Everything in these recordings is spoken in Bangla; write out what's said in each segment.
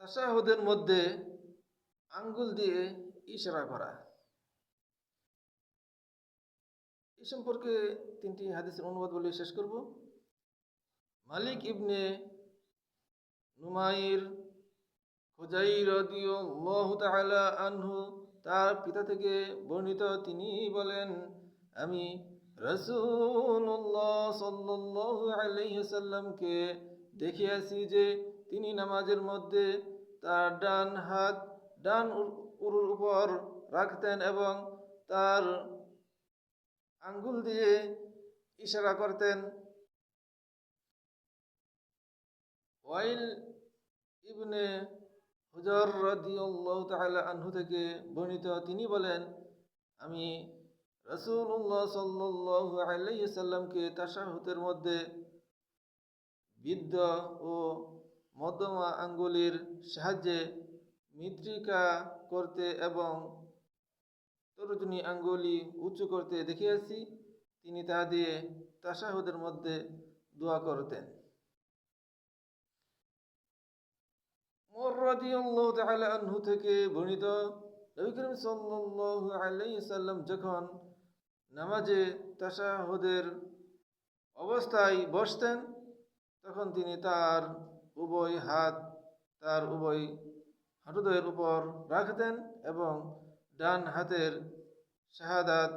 তাসাহুদের মধ্যে আঙ্গুল দিয়ে ইশারা করা। এই সম্পর্কে তিনটি হাদিসের অনুবাদ বলে শেষ করব। মালিক ইবনে নুমাইর আনহু, তার পিতা থেকে বর্ণিত তিনি বলেন, আমি রাসূলুল্লাহ সাল্লাল্লাহু আলাইহি সাল্লামকে দেখিয়াছি যে তিনি নামাজের মধ্যে তার ডান হাত, ডান উর- উরুর উপর রাখতেন এবং তার আঙ্গুল দিয়ে ইশারা করতেন। ওয়াইল ইবনে হুজর রাদিয়াল্লাহু তাআলা আনহু থেকে বর্ণিত তিনি বলেন, আমি রাসূলুল্লাহ সাল্লাল্লাহু আলাইহি সাল্লামকে তাশাহুদের মধ্যে বৃদ্ধ ও মধ্যমা আঙ্গুলির সাহায্যে মিত্রিকা করতে এবং তরুজনী আঙ্গুলি উঁচু করতে দেখিয়াছি, তিনি তা দিয়ে তাশাহুদের মধ্যে দোয়া করতেন। আনহু থেকে বর্ণিত নবী করিম সাল্লাম যখন নামাজে তাশাহুদের অবস্থায় বসতেন, তখন তিনি তার উভয় হাত তার উভয় হাঁটুদয়ের উপর রাখতেন এবং ডান হাতের শাহাদাত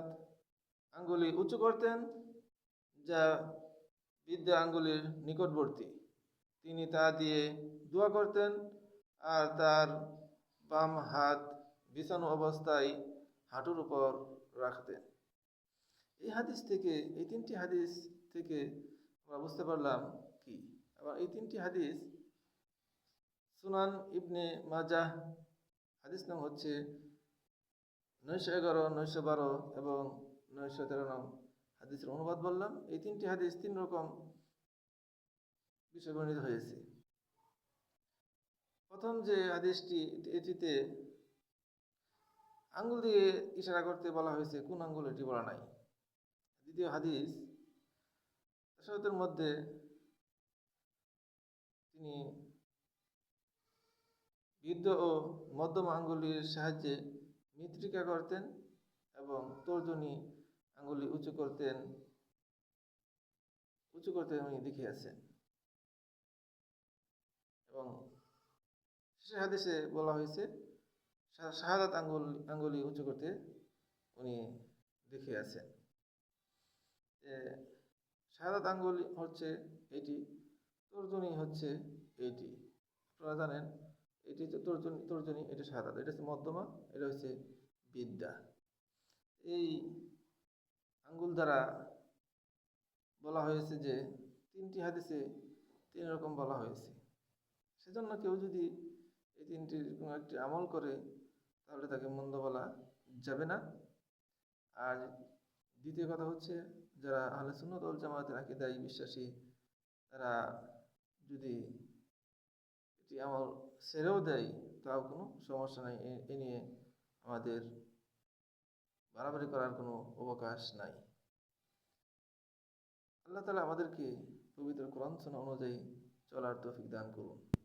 আঙ্গুলি উঁচু করতেন, যা বিদ্যা আঙ্গুলির নিকটবর্তী। তিনি তা দিয়ে দোয়া করতেন আর তার বাম হাত বিছানো অবস্থায় হাঁটুর উপর রাখতেন। এই হাদিস থেকে, এই তিনটি হাদিস থেকে আমরা বুঝতে পারলাম এবং এই তিনটি হাদিস সুনান ইবনে মাজাহ, হাদিস নাম হচ্ছে নয়শো এগারো, নয়শো বারো এবং নয়শো তেরো নং হাদিসের অনুবাদ বললাম। এই তিনটি হাদিস তিন রকম বিষয় বর্ণিত হয়েছে। প্রথম যে হাদিসটি, এটিতে আঙ্গুল দিয়ে ইশারা করতে বলা হয়েছে, কোন আঙ্গুল এটি বলা নাই। দ্বিতীয় হাদিস মধ্যে তিনি বৃদ্ধ ও মধ্যম আঙ্গুলির সাহায্যে মৃত্তিকা করতেন এবং তর্জনী আঙ্গুলি উঁচু করতেন, উঁচু করতে উনি দেখিয়েছেন এবং শেষ হাদিসে বলা হয়েছে শাহাদাত আঙ্গুল, আঙ্গুলি উঁচু করতে উনি দেখিয়েছেন শাহাদাত আঙ্গুলি হচ্ছে এটি তর্জনী হচ্ছে এইটি আপনারা জানেন, এটি হচ্ছে তর্জনী তর্জনী এটা শাহাদাত এটা হচ্ছে মধ্যমা, এটা হচ্ছে বিদ্যা। এই আঙ্গুল দ্বারা বলা হয়েছে যে তিনটি হাদিসে তিন রকম বলা হয়েছে। সেজন্য কেউ যদি এই তিনটির কোনো একটি আমল করে, তাহলে তাকে মন্দ বলা যাবে না। আর দ্বিতীয় কথা হচ্ছে, যারা আহলে সুন্নত জামাতের আকিদায় বিশ্বাসী, তারা যদি এটি আমার ছেড়েও দেয়, তাও কোনো সমস্যা নাই। এ- নিয়ে আমাদের বাড়াবাড়ি করার কোনো অবকাশ নাই। আল্লাহ তালা আমাদেরকে পবিত্র কোরআন অনুযায়ী চলার তৌফিক দান করুন।